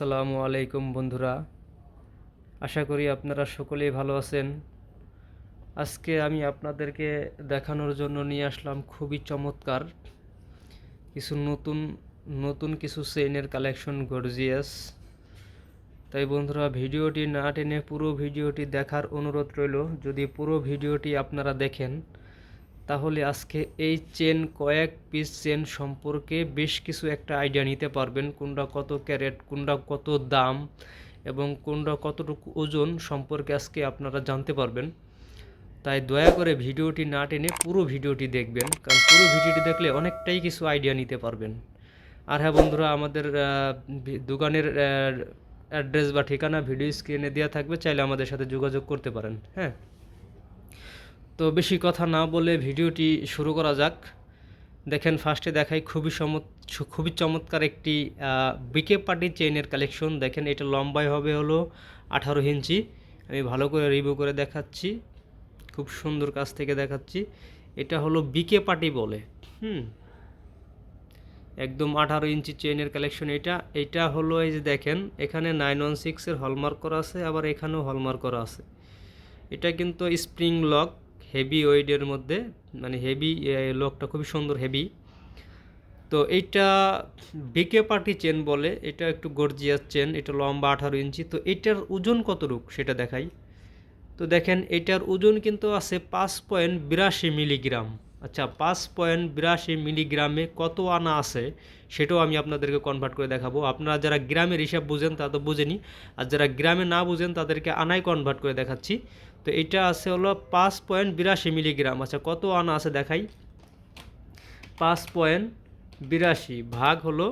আসসালামু আলাইকুম বন্ধুরা। আশা করি আপনারা সকলেই ভালো আছেন। আজকে আমি আপনাদেরকে দেখানোর জন্য নিয়ে আসলাম খুবই চমৎকার কিছু নতুন নতুন কিছু চেইনের কালেকশন গর্জিয়াস তাই বন্ধুরা, ভিডিওটি না টেনে পুরো ভিডিওটি দেখার অনুরোধ রইল। যদি পুরো ভিডিওটি আপনারা দেখেন তাহলে আজকে এই চেন কয়েক পিস চেন সম্পর্কে বেশ কিছু একটা আইডিয়া নিতে পারবেন। কোনটা কত ক্যারেট কোনটা কত দাম এবং কোনটা কতটুকু ওজন সম্পর্কে আজকে আপনারা জানতে পারবেন। তাই দয়া করে ভিডিওটি না টেনে পুরো ভিডিওটি দেখবেন, কারণ পুরো ভিডিওটি দেখলে অনেকটাই কিছু আইডিয়া নিতে পারবেন। আর হ্যাঁ বন্ধুরা, আমাদের দোকানের অ্যাড্রেস বা ঠিকানা ভিডিও স্ক্রিনে দেওয়া থাকবে, চাইলে আমাদের সাথে যোগাযোগ করতে পারেন। হ্যাঁ। তো বেশি কথা না বলে ভিডিওটি শুরু করা যাক। দেখেন ফার্স্টে দেখাই খুবই চমৎ খুবই চমৎকার একটি বিকে পার্টি চেইনের কালেকশন দেখেন, এটা লম্বাই হবে হলো আঠারো ইঞ্চি। আমি ভালো করে রিভিউ করে দেখাচ্ছি। খুব সুন্দর কাছ থেকে দেখাচ্ছি। এটা হলো বিকে পার্টি বলে। হুম। একদম আঠারো ইঞ্চি চেইনের কালেকশন এটা। এটা হলো এই যে দেখেন, এখানে নাইন ওয়ান সিক্সের হলমার্ক করা আছে, আবার এখানেও হলমার্ক করা আছে। এটা কিন্তু স্প্রিং লক হেভি ওয়েডের মধ্যে মানে হেভি লোকটা খুবই সুন্দর হেভি তো এইটা বিকে পার্টি চেন বলে, এটা একটু গর্জিয়াস চেন এটা লম্বা আঠারো ইঞ্চি। তো এটার ওজন কতটুক সেটা দেখাই। তো দেখেন, এটার ওজন কিন্তু আছে পাঁচ পয়েন্ট বিরাশি মিলিগ্রাম আচ্ছা পাঁচ পয়েন্ট বিরাশি মিলিগ্রামে কত আনা আছে সেটাও আমি আপনাদেরকে কনভার্ট করে দেখাবো। আপনারা যারা গ্রামের হিসাব বুঝেন তা তো বুঝেনি। আর যারা গ্রামে না বুঝেন তাদেরকে আনায় কনভার্ট করে দেখাচ্ছি। তো এটা আছে হলো পাঁচ পয়েন্ট বিরাশি মিলিগ্রাম। আচ্ছা কত আনা আছে দেখাই? পাঁচ পয়েন্ট বিরাশি ভাগ হলো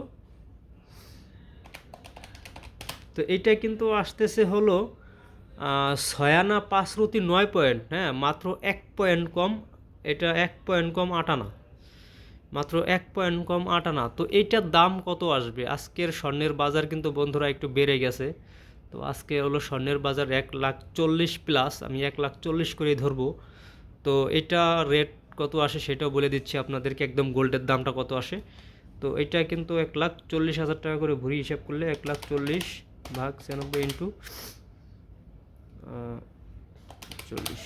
তো এটা কিন্তু আসতেছে হলো আহ, ছয় আনা পাঁচ রুতি নয় পয়েন্ট হ্যাঁ মাত্র এক পয়েন্ট কম এটা এক পয়েন্ট কম আট আনা মাত্র এক পয়েন্ট কম আট আনা তো এইটার দাম কত আসবে? আজকের স্বর্ণের বাজার কিন্তু বন্ধুরা একটু বেড়ে গেছে। তো আজকে হলো স্বর্ণের বাজার এক লাখ চল্লিশ প্লাস, আমি এক লাখ চল্লিশ করেই ধরবো। তো এটা রেট কত আসে সেটাও বলে দিচ্ছি আপনাদেরকে, একদম গোল্ডের দামটা কত আসে। তো এটা কিন্তু এক লাখ চল্লিশ হাজার টাকা করে ভরি হিসাব করলে এক লাখ চল্লিশ ভাগ ছিয়ানব্বই ইন্টু চল্লিশ।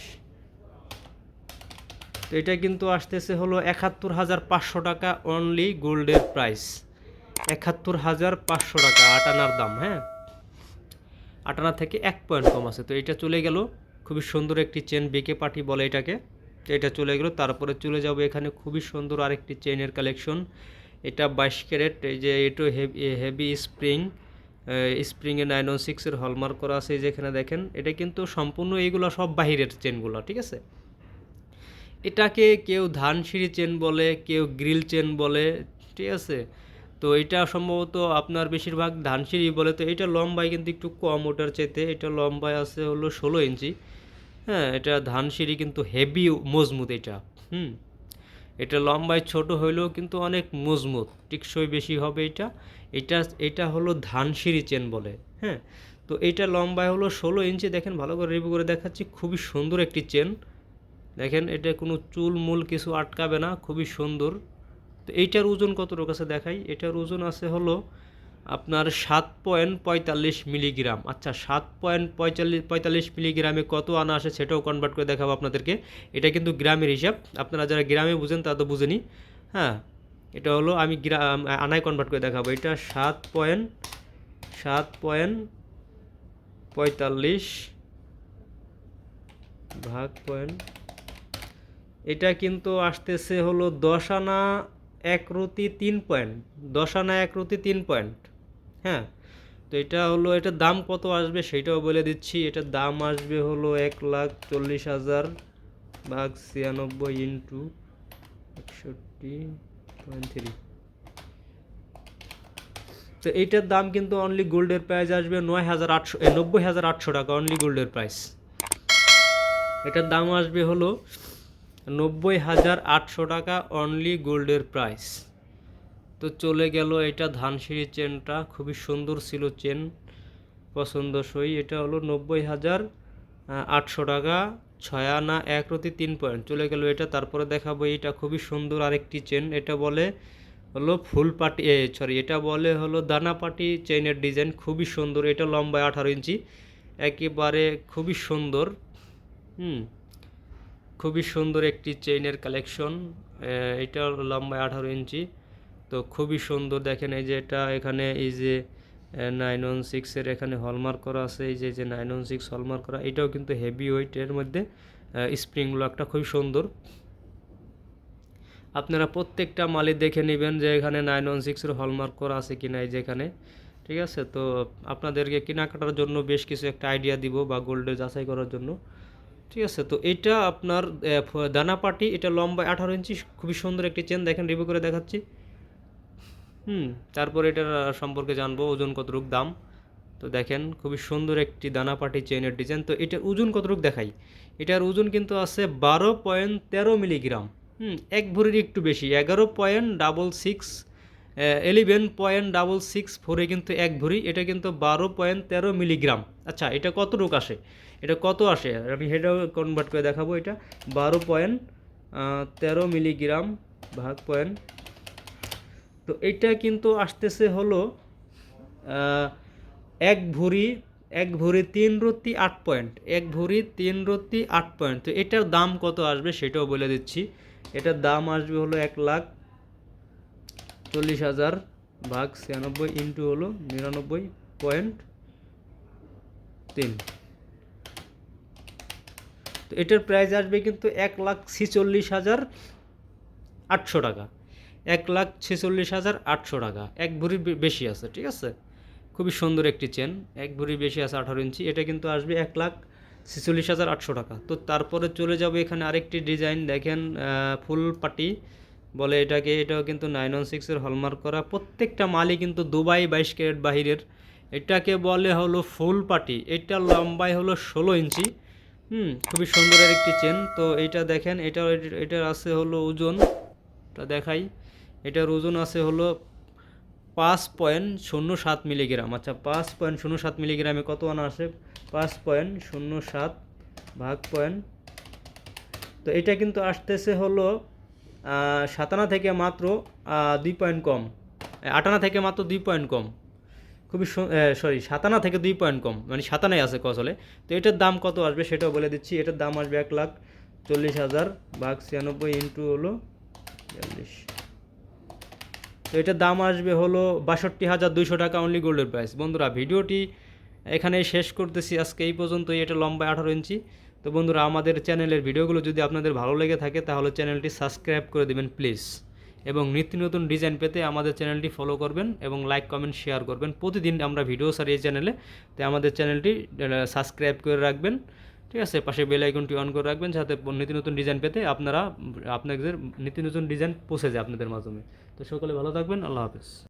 তো এটা কিন্তু আসতেছে হলো একাত্তর হাজার পাঁচশো টাকা অনলি গোল্ডের প্রাইস একাত্তর হাজার পাঁচশো টাকা আটানার দাম হ্যাঁ? আটানা থেকে এক পয়েন্ট কম আছে। তো এটা চলে গেল, খুবই সুন্দর একটি চেন বেকে পার্টি বলে এটাকে। তো এটা চলে গেল, তারপরে চলে যাব এখানে খুবই সুন্দর আরেকটি চেনের কালেকশন এটা বাইশ ক্যারেট, এই যে এটা হেভি স্প্রিং স্প্রিংয়ে নাইন ওয়ান সিক্সের হলমার্ক করা আছে যেখানে দেখেন। এটা কিন্তু সম্পূর্ণ এইগুলো সব বাহিরের চেনগুলো ঠিক আছে? এটাকে কেউ ধানসিঁড়ি চেন বলে, কেউ গ্রিল চেন বলে, ঠিক আছে? তো এটা সম্ভবত আপনার বেশিরভাগ ধানসিঁড়ি বলে, তো এটা লম্বায় কিন্তু একটু কম ওটার চাইতে। এটা লম্বায় আছে হলো ষোলো ইঞ্চি। হ্যাঁ এটা ধানসিঁড়ি কিন্তু হেভি মজবুত এটা, হুম? এটা লম্বায় ছোট হইলেও কিন্তু অনেক মজবুত, টিকসই বেশি হবে এটা। এটা এটা হলো ধানসিঁড়ি চেন বলে হ্যাঁ? তো এটা লম্বায় হলো ষোলো ইঞ্চি। দেখেন, ভালো করে রিভিউ করে দেখাচ্ছি। খুবই সুন্দর একটি চেন। দেখেন, এটা কোনো চুল মূল কিছু আটকাবে না, খুবই সুন্দর। তো এইটার ওজন কতটুকু আছে দেখাই? এটার ওজন আছে হলো আপনার সাত পয়েন্ট পঁয়তাল্লিশ মিলিগ্রাম। আচ্ছা সাত পয়েন্ট পঁয়তাল্লিশ পঁয়তাল্লিশ মিলিগ্রামে কত আনা আসে সেটাও কনভার্ট করে দেখাবো আপনাদেরকে। এটা কিন্তু গ্রামের হিসাব। আপনারা যারা গ্রামে বুঝেন তা তো বুঝেনি। হ্যাঁ এটা হলো আমি গ্রাম আনায় কনভার্ট করে দেখাবো। এটা সাত পয়েন্ট সাত পয়েন্ট পঁয়তাল্লিশ ভাগ পয়েন্ট এটা কিন্তু আসতেছে হলো দশ আনা তিন পয়েন্ট। দশ আনা তিন পয়েন্ট। হ্যাঁ? তো এটা হলো, এটার দাম কত আসবে সেটাও বলে দিচ্ছি। এটার দাম আসবে হলো এক লাখ চল্লিশ হাজার ভাগ ছিয়ানব্বই ইন্টু একষট্টি পয়েন্ট থ্রি। তো এইটার দাম কিন্তু অনলি গোল্ডের প্রাইস আসবে নয় হাজার আটশো নব্বই হাজার আটশো টাকা অনলি গোল্ডের প্রাইস এটার দাম আসবে হলো নব্বই হাজার আটশো টাকা অনলি গোল্ডের প্রাইস তো চলে গেল এটা ধানসিঁড়ি চেনটা, খুবই সুন্দর ছিল চেন, পছন্দসই। এটা হলো নব্বই হাজার আটশো টাকা, ছয় আনা এক রতি তিন পয়েন্ট চলে গেল এটা, তারপরে দেখাবো এটা খুবই সুন্দর আরেকটি চেন। এটা বলে হলো ফুল পাটি এ সরি এটা বলে হলো দানা পাটি চেইনের ডিজাইন, খুবই সুন্দর। এটা লম্বায় আঠারো ইঞ্চি, একেবারে খুবই সুন্দর। হুম। খুবই সুন্দর একটি চেইনের কালেকশন এটা লম্বায় আঠারো ইঞ্চি। তো খুবই সুন্দর, দেখেন এই যে এটা এখানে, এই যে নাইন ওয়ান সিক্সের এখানে হলমার্ক করা আছে, এই যে যে নাইন ওয়ান সিক্স হলমার্ক করা, এটাও কিন্তু হেভি ওয়েটের মধ্যে স্প্রিং লকটা খুবই সুন্দর। আপনারা প্রত্যেকটা মালি দেখে নেবেন যে এখানে নাইন ওয়ান সিক্সের হলমার্ক করা আছে কি না এই যেখানে ঠিক আছে? তো আপনাদেরকে কেনাকাটার জন্য বেশ কিছু একটা আইডিয়া দিব বা গোল্ডে যাচাই করার জন্য। ঠিক আছে, তো এটা আপনার দানা পাটি, এটা লম্বা আঠারো ইঞ্চি, খুবই সুন্দর একটি চেন দেখেন রিভিউ করে দেখাচ্ছি। হুম, তারপর এটার সম্পর্কে জানব ওজন কতটুক, দাম। তো দেখেন, খুবই সুন্দর একটি দানা পাটি চেইনের ডিজাইন তো এটার ওজন কতটুক দেখাই? এটার ওজন কিন্তু আছে বারো পয়েন্ট তেরো মিলিগ্রাম। হুম, এক ভরির একটু বেশি, এগারো point double six eleven point double six ফোরে কিন্তু এক ভরি, এটা কিন্তু বারো পয়েন্ট তেরো মিলিগ্রাম। আচ্ছা এটা কতটুক আসে? এটা কত আসে? আমি সেটাও কনভার্ট করে দেখাবো এটা। বারো পয়েন্ট তেরো মিলিগ্রাম ভাগ পয়েন্ট তো এটা কিন্তু আসতেছে হলো এক ভরি এক ভরি তিন রত্তি আট পয়েন্ট এক ভরি তিন রত্তি আট পয়েন্ট তো এটার দাম কত আসবে সেটাও বলে দিচ্ছি। এটার দাম আসবে হলো এক লাখ চল্লিশ হাজার ভাগ ছিয়ানব্বই ইন্টু হলো নিরানব্বই পয়েন্ট তিন। তো এটার প্রাইস আসবে কিন্তু এক লাখ ছিচল্লিশ হাজার আটশো টাকা। এক লাখ ছেচল্লিশ হাজার আটশো টাকা। এক ভরি বেশি আছে, ঠিক আছে? খুবই সুন্দর একটি চেন এক ভরি বেশি আছে আঠারো ইঞ্চি। এটা কিন্তু আসবে এক লাখ ছেচল্লিশ হাজার আটশো টাকা। তো তারপরে চলে যাবে এখানে আরেকটি ডিজাইন দেখেন ফুল পাটি বলে এটাকে। এটাও কিন্তু নাইন ওয়ান সিক্সের হলমার্ক করা। প্রত্যেকটা মালই কিন্তু দুবাই বাইশ ক্যারেট বাহিরের। এটাকে বলে হলো ফুল পাটি। এটা লম্বাই হলো ষোলো ইঞ্চি। হুম, খুবই সুন্দরের একটি চেন তো এইটা দেখেন এটা, এটার আছে হলো ওজনটা দেখাই। এটার ওজন আছে হলো পাঁচ পয়েন্ট শূন্য সাত মিলিগ্রাম। আচ্ছা পাঁচ পয়েন্ট শূন্য সাত মিলিগ্রামে কত আনা আসে পাঁচ পয়েন্ট শূন্য সাত ভাগ পয়েন্ট। তো এটা কিন্তু আসতেছে হলো সাতানা থেকে মাত্র দুই পয়েন্ট কম। আটানা থেকে মাত্র দুই পয়েন্ট কম। খুবই সরি সাতানা থেকে দুই পয়েন্ট কম। মানে সাতানাই আছে কসলে তো এটার দাম কত আসবে সেটাও বলে দিচ্ছি। এটার দাম আসবে এক লাখ চল্লিশ হাজার ভাগ ছিয়ানব্বই ইন্টু হলো বিয়াল্লিশ। তো এটার দাম আসবে হলো বাষট্টি হাজার দুইশো টাকা অনলি গোল্ডের প্রাইস বন্ধুরা, ভিডিওটি এখানে শেষ করতেছি। আজকে এই পর্যন্তই। এটা লম্বা আঠারো ইঞ্চি। তো বন্ধুরা, আমাদের চ্যানেলের ভিডিওগুলো যদি আপনাদের ভালো লেগে থাকে, তাহলে চ্যানেলটি সাবস্ক্রাইব করে দেবেন প্লিজ এবং নিত্য নতুন ডিজাইন পেতে আমাদের চ্যানেলটি ফলো করবেন এবং লাইক কমেন্ট শেয়ার করবেন। প্রতিদিন আমরা ভিডিও সারি এই চ্যানেলে তাই আমাদের চ্যানেলটি সাবস্ক্রাইব করে রাখবেন। ঠিক আছে? পাশে বেল আইকনটি অন করে রাখবেন যাতে নিত্য নতুন ডিজাইন পেতে আপনারা, আপনাদের নিত্য নতুন ডিজাইন পৌঁছে যায় আপনাদের মাধ্যমে। তো সকলে ভালো থাকবেন। আল্লাহ হাফেজ।